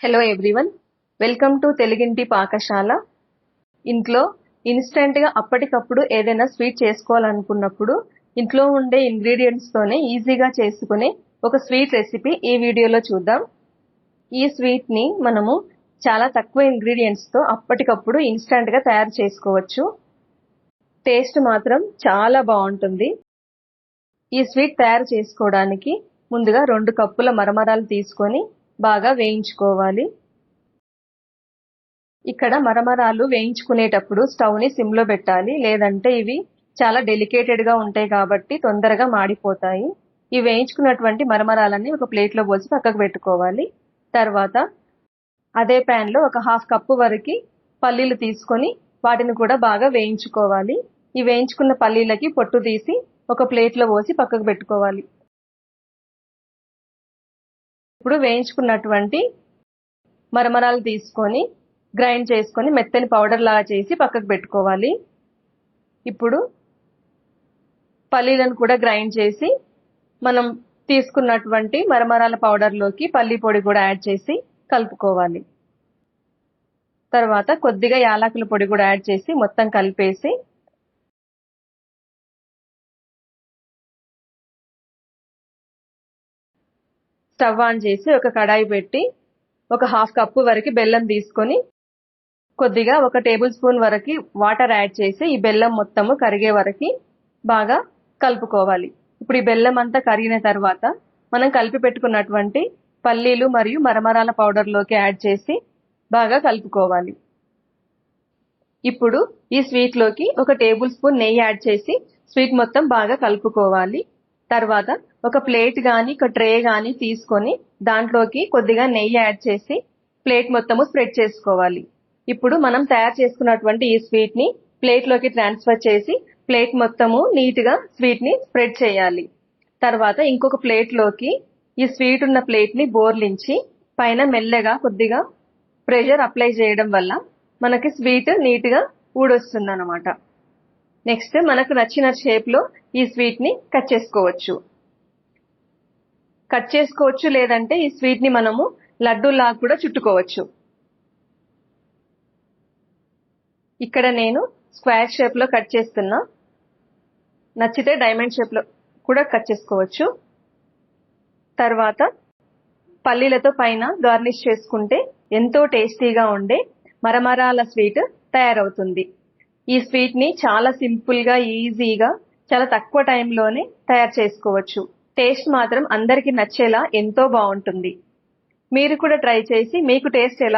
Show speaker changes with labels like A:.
A: Hello everyone welcome to తెలుగింటి పాకశాల ఇంట్లో ఇన్స్టెంట్గా అప్పటికప్పుడు ఏదైనా స్వీట్ చేసుకోవాలనుకున్నప్పుడు ఇంట్లో ఉండే ఇంగ్రీడియంట్స్తోనే ఈజీగా చేసుకునే ఒక స్వీట్ రెసిపీ ఈ వీడియోలో చూద్దాం. ఈ స్వీట్ని మనము చాలా తక్కువ ఇంగ్రీడియంట్స్తో అప్పటికప్పుడు ఇన్స్టెంట్గా తయారు చేసుకోవచ్చు. టేస్ట్ మాత్రం చాలా బాగుంటుంది. ఈ స్వీట్ తయారు చేసుకోవడానికి ముందుగా రెండు కప్పుల మరమరాలు తీసుకొని బాగా వేయించుకోవాలి. ఇక్కడ మరమరాలు వేయించుకునేటప్పుడు స్టవ్ని సిమ్లో పెట్టాలి. లేదంటే ఇవి చాలా డెలికేటెడ్గా ఉంటాయి కాబట్టి తొందరగా మాడిపోతాయి. ఈ వేయించుకున్నటువంటి మరమరాలన్నీ ఒక ప్లేట్లో పోసి పక్కకు పెట్టుకోవాలి. తర్వాత అదే ప్యాన్లో ఒక హాఫ్ కప్పు వరకు పల్లీలు తీసుకొని వాటిని కూడా బాగా వేయించుకోవాలి. ఈ వేయించుకున్న పల్లీలకి పొట్టు తీసి ఒక ప్లేట్లో పోసి పక్కకు పెట్టుకోవాలి. ఇప్పుడు వేయించుకున్నటువంటి మరమరాలు తీసుకొని గ్రైండ్ చేసుకొని మెత్తని పౌడర్ లాగా చేసి పక్కకు పెట్టుకోవాలి. ఇప్పుడు పల్లీలను కూడా గ్రైండ్ చేసి మనం తీసుకున్నటువంటి మరమరాల పౌడర్లోకి పల్లీ పొడి కూడా యాడ్ చేసి కలుపుకోవాలి. తర్వాత కొద్దిగా యాలకుల పొడి కూడా యాడ్ చేసి మొత్తం కలిపేసి స్టవ్ ఆన్ చేసి ఒక కడాయి పెట్టి ఒక హాఫ్ కప్పు వరకు బెల్లం తీసుకొని కొద్దిగా ఒక టేబుల్ స్పూన్ వరకు వాటర్ యాడ్ చేసి ఈ బెల్లం మొత్తము కరిగే వరకు బాగా కలుపుకోవాలి. ఇప్పుడు ఈ బెల్లం అంతా కరిగిన తర్వాత మనం కలిపి పెట్టుకున్నటువంటి పల్లీలు మరియు మరమరాల పౌడర్లోకి యాడ్ చేసి బాగా కలుపుకోవాలి. ఇప్పుడు ఈ స్వీట్లోకి ఒక టేబుల్ స్పూన్ నెయ్యి యాడ్ చేసి స్వీట్ మొత్తం బాగా కలుపుకోవాలి. తర్వాత ఒక ప్లేట్ కానీ ఒక ట్రే కానీ తీసుకొని దాంట్లోకి కొద్దిగా నెయ్యి యాడ్ చేసి ప్లేట్ మొత్తము స్ప్రెడ్ చేసుకోవాలి. ఇప్పుడు మనం తయారు చేసుకున్నటువంటి ఈ స్వీట్ని ప్లేట్లోకి ట్రాన్స్ఫర్ చేసి ప్లేట్ మొత్తము నీట్గా స్వీట్ని స్ప్రెడ్ చేయాలి. తర్వాత ఇంకొక ప్లేట్లోకి ఈ స్వీట్ ఉన్న ప్లేట్ని బోర్లించి పైన మెల్లగా కొద్దిగా ప్రెషర్ అప్లై చేయడం వల్ల మనకి స్వీట్ నీట్గా ఊడొస్తుంది అనమాట నెక్స్ట్ మనకు నచ్చిన షేప్లో ఈ స్వీట్ని కట్ చేసుకోవచ్చు. కట్ చేసుకోవచ్చు లేదంటే ఈ స్వీట్ని మనము లడ్డూలాగా కూడా చుట్టుకోవచ్చు. ఇక్కడ నేను స్క్వేర్ షేప్లో కట్ చేస్తున్నా నచ్చితే డైమండ్ షేప్లో కూడా కట్ చేసుకోవచ్చు. తర్వాత పల్లీలతో పైన గార్నిష్ చేసుకుంటే ఎంతో టేస్టీగా ఉండే మరమరాల స్వీట్ తయారవుతుంది. ఈ స్వీట్ని చాలా సింపుల్గా ఈజీగా చాలా తక్కువ టైంలోనే తయారు చేసుకోవచ్చు. టేస్ట్ మాత్రం అందరికీ నచ్చేలా ఎంతో బాగుంటుంది. మీరు కూడా ట్రై చేసి మీకు టేస్ట్ ఎలా